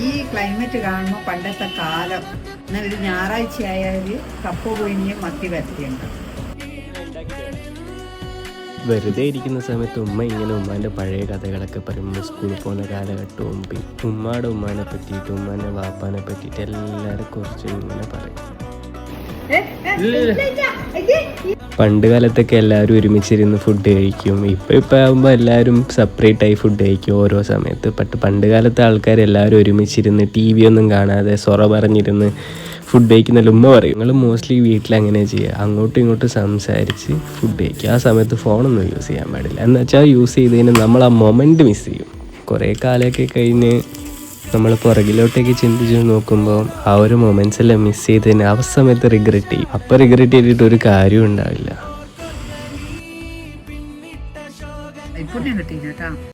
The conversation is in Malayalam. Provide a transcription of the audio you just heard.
ഈ ക്ലൈമറ്റ് കാണുമ്പോൾ പണ്ടത്തെ കാലം. എന്നാൽ ഒരു ഞായറാഴ്ച ആയാൽ കപ്പ പൊഴിഞ്ഞ് മത്തി വരത്തിയുണ്ട് വെറുതെ ഇരിക്കുന്ന സമയത്ത് ഉമ്മ ഇങ്ങനെ ഉമ്മാന്റെ പഴയ കഥകളൊക്കെ പറയുമ്പോൾ സ്കൂളിൽ പോകുന്ന കാലഘട്ടവും പിന്നെ ഉമ്മാടെ ഉമ്മാനെ പറ്റിയിട്ട് ഉമ്മാന്റെ വാപ്പാനെ പറ്റിയിട്ട് എല്ലാവരെ കുറിച്ചും ഇങ്ങനെ പറയും. പണ്ട് കാലത്തൊക്കെ എല്ലാവരും ഒരുമിച്ചിരുന്ന് ഫുഡ് കഴിക്കും. ഇപ്പം ഇപ്പം ആകുമ്പോൾ എല്ലാവരും സെപ്പറേറ്റ് ആയി ഫുഡ് കഴിക്കും ഓരോ സമയത്ത്. ബട്ട് പണ്ട് കാലത്തെ ആൾക്കാർ എല്ലാവരും ഒരുമിച്ചിരുന്ന് ടി വി ഒന്നും കാണാതെ സൊറ പറഞ്ഞിരുന്ന് ഫുഡ് കഴിക്കുന്നതിൽ ഉമ്മ പറയും. നിങ്ങൾ മോസ്റ്റ്ലി വീട്ടിൽ അങ്ങനെ ചെയ്യുക അങ്ങോട്ടും ഇങ്ങോട്ടും സംസാരിച്ച് ഫുഡ് കഴിക്കുക ആ സമയത്ത് ഫോണൊന്നും യൂസ് ചെയ്യാൻ പാടില്ല. എന്ന് വെച്ചാൽ യൂസ് ചെയ്തതിന് നമ്മൾ ആ മൊമെന്റ് മിസ് ചെയ്യും. കുറേ കാലമൊക്കെ കഴിഞ്ഞ് നമ്മൾ പുറകിലോട്ടേക്ക് ചിന്തിച്ച് നോക്കുമ്പോൾ ആ ഒരു മൊമെൻസ് എല്ലാം മിസ് ചെയ്തതിന് ആ സമയത്ത് റിഗ്രറ്റ് ചെയ്യും. അപ്പൊ റിഗ്രറ്റ് ചെയ്തിട്ട് ഒരു കാര്യം ഉണ്ടാവില്ല.